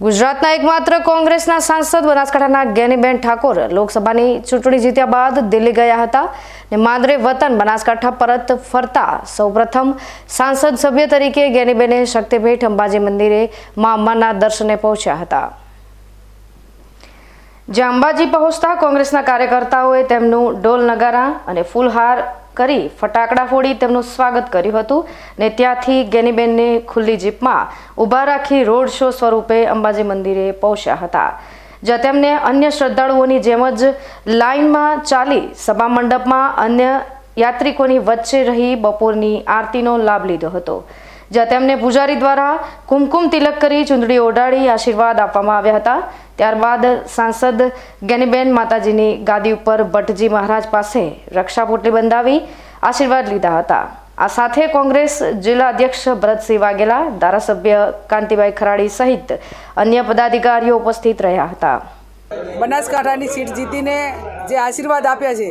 ગુજરાતના એકમાત્ર કોંગ્રેસના સાંસદ બનાસકાંઠાના જ્ઞાનીબેન ઠાકોર લોકસભાની ચૂંટણી જીત્યા બાદ દિલ્હી ગયા હતા ને માદરે વતન બનાસકાંઠા પરત ફરતા સૌપ્રથમ સાંસદ સભ્ય તરીકે જ્ઞાનીબેને શક્તિપીઠ અંબાજી મંદિરે મા અંબાના દર્શને પહોંચ્યા હતા. જ્યાં અંબાજી પહોંચતા કોંગ્રેસના કાર્યકર્તાઓએ તેમનું ઢોલ નગારા અને ફૂલહાર કરી ફટાકડા ફોડી તેમનું સ્વાગત કર્યું હતું ને ત્યાંથી ગેનીબેનને ખુલ્લી જીપમાં ઊભા રાખી રોડ શો સ્વરૂપે અંબાજી મંદિરે પહોંચ્યા હતા, જ્યાં તેમને અન્ય શ્રદ્ધાળુઓની જેમ જ લાઇનમાં ચાલી સભા મંડપમાં અન્ય યાત્રિકોની વચ્ચે રહી બપોરની આરતીનો લાભ લીધો હતો, જ્યાં તેમને પૂજારી દ્વારા કુમકુમ તિલક કરી ચૂંદડી ઓઢાડી આશીર્વાદ આપવામાં આવ્યા હતા ત્યારબાદ સાંસદ ગેનીબેન માતાજીની ગાદી ઉપર ભટ્ટજી મહારાજ પાસે રક્ષાપોટલી બંધાવી આશીર્વાદ લીધા હતા. આ સાથે કોંગ્રેસ જિલ્લા અધ્યક્ષ ભરતસિંહ વાઘેલા, ધારાસભ્ય કાંતિભાઈ ખરાડી સહિત અન્ય પદાધિકારીઓ ઉપસ્થિત રહ્યા હતા. બનાસકાંઠાની સીટ જીતીને જે આશીર્વાદ આપ્યા છે,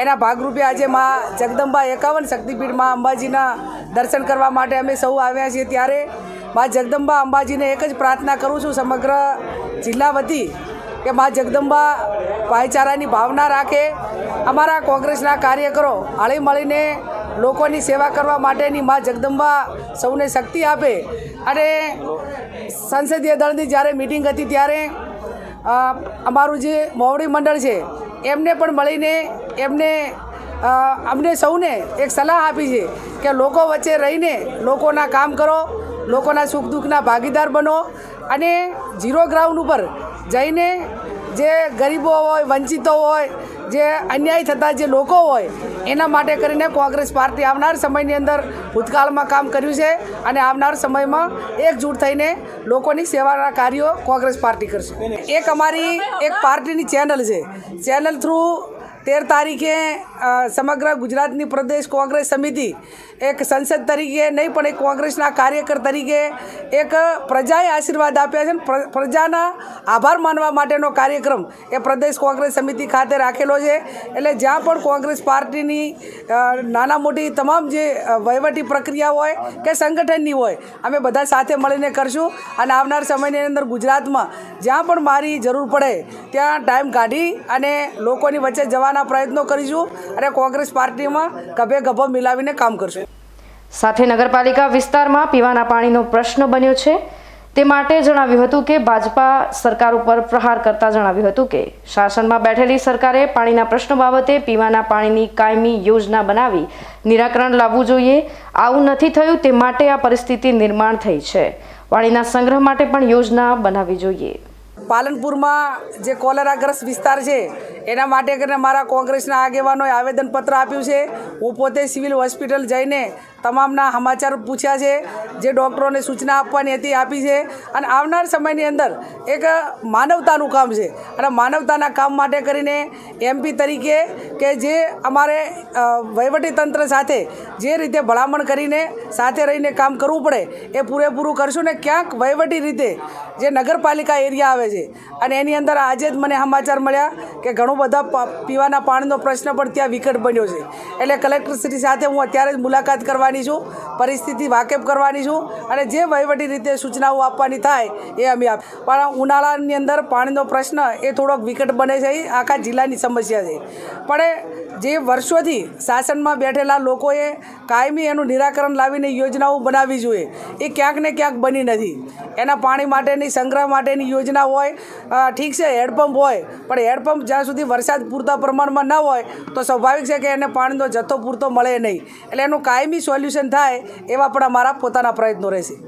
એના ભાગરૂપે આજે મા જગદંબા એકાવન શક્તિપીઠમાં અંબાજીના દર્શન કરવા માટે અમે સૌ આવ્યા છીએ. ત્યારે મા જગદંબા અંબાજીને એક જ પ્રાર્થના કરું છું, સમગ્ર જિલ્લા વતી કે માં જગદંબા ભાઈચારાની ભાવના રાખે અમારા કોંગ્રેસના કાર્યકરો હળી મળીને લોકોની સેવા કરવા માટેની માં જગદંબા સૌને શક્તિ આપે. અને સંસદીય દળની જ્યારે મિટિંગ હતી ત્યારે અમારું જે મોવડી મંડળ છે, એમને પણ મળીને એમને અમને સૌને એક સલાહ આપી છે કે લોકો વચ્ચે રહીને લોકોના કામ કરો લોકોના સુખ દુઃખના ભાગીદાર બનો અને ઝીરો ગ્રાઉન્ડ ઉપર જઈને જે ગરીબો હોય, વંચિતો હોય, જે અન્યાય થતા જે લોકો હોય, એના માટે કરીને કોંગ્રેસ પાર્ટી આવનાર સમયની અંદર ભૂતકાળમાં કામ કર્યું છે અને આવનાર સમયમાં એકજૂટ થઈને લોકોની સેવાના કાર્યો કોંગ્રેસ પાર્ટી કરશે. એક અમારી એક પાર્ટીની ચેનલ છે. ચેનલ થ્રુ તેર તારીખે સમગ્ર ગુજરાતની પ્રદેશ કોંગ્રેસ સમિતિ એક સંસદ તરીકે, નહીં પણ એક કોંગ્રેસના કાર્યકર તરીકે એક પ્રજાએ આશીર્વાદ આપ્યા છે. અને પ્રજાના આભાર માનવા માટેનો કાર્યક્રમ એ પ્રદેશ કોંગ્રેસ સમિતિ ખાતે રાખેલો છે. એટલે જ્યાં પણ કોંગ્રેસ પાર્ટીની નાના મોટી તમામ જે વહીવટી પ્રક્રિયા હોય કે સંગઠનની હોય, અમે બધા સાથે મળીને કરશું. અને આવનાર સમયની અંદર ગુજરાતમાં જ્યાં પણ મારી જરૂર પડે, ત્યાં ટાઈમ કાઢી અને લોકોની વચ્ચે જવાના પ્રયત્નો કરીશું અને કોંગ્રેસ પાર્ટીમાં ગભે ગભો મિલાવીને કામ કરશું. સાથે નગરપાલિકા વિસ્તારમાં પીવાના પાણીનો પ્રશ્ન બન્યો છે. તે માટે જણાવ્યું હતું કે ભાજપા સરકાર ઉપર પ્રહાર કરતા જણાવ્યું હતું કે શાસનમાં બેઠેલી સરકારે પાણીના પ્રશ્નો બાબતે પીવાના પાણીની કાયમી યોજના બનાવી નિરાકરણ લાવવું જોઈએ. આવું નથી થયું, તે માટે આ પરિસ્થિતિ નિર્માણ થઈ છે. પાણીના સંગ્રહ માટે પણ યોજના બનાવવી જોઈએ. પાલનપુરમાં જે કોલેરાગ્રસ્ત વિસ્તાર છે, એના માટે કરીને મારા કોંગ્રેસના આગેવાનોએ આવેદનપત્ર આપ્યું છે. હું પોતે સિવિલ હોસ્પિટલ જઈને તમામના સમાચાર પૂછ્યા છે, જે ડૉક્ટરોને સૂચના આપવાની હતી, આપી છે. અને આવનાર સમયની અંદર એક માનવતાનું કામ છે. અને માનવતાના કામ માટે કરીને એમપી તરીકે કે જે અમારે વહીવટીતંત્ર સાથે જે રીતે ભલામણ કરીને સાથે રહીને કામ કરવું પડે, એ પૂરેપૂરું કરશું ને ક્યાંક વહીવટી રીતે જે નગરપાલિકા એરિયા આવે છે. અને એની અંદર આજે જ મને સમાચાર મળ્યા કે ઘણું બધા પીવાના પાણીનો પ્રશ્ન પણ ત્યાં વિકટ બન્યો છે. એટલે કલેક્ટરશ્રી સાથે હું અત્યારે જ મુલાકાત કરવાની છું, પરિસ્થિતિ વાકેફ કરવાની છું અને જે વહીવટી રીતે સૂચનાઓ આપવાની થાય એ અમે આપ પણ ઉનાળાની અંદર પાણીનો પ્રશ્ન એ થોડોક વિકટ બને છે આખા જિલ્લાની સમસ્યા છે. પણ જે વર્ષોથી શાસનમાં બેઠેલા લોકોએ કાયમી એનું નિરાકરણ લાવીને યોજનાઓ બનાવવી જોઈએ, એ ક્યાંક ને ક્યાંક બની નથી. એના પાણી માટેની, સંગ્રહ માટેની યોજના હોય ઠીક છે હેડપંપ હોય, પણ હેડપંપ જ્યાં સુધી વરસાદ પૂરતા પ્રમાણમાં ન હોય, તો સ્વાભાવિક છે કે એને પાણીનો જથ્થો પૂરતો મળે નહીં. એટલે એનું કાયમી સોલ્યુશન થાય એવા પણ અમારા પોતાના પ્રયત્નો રહેશે.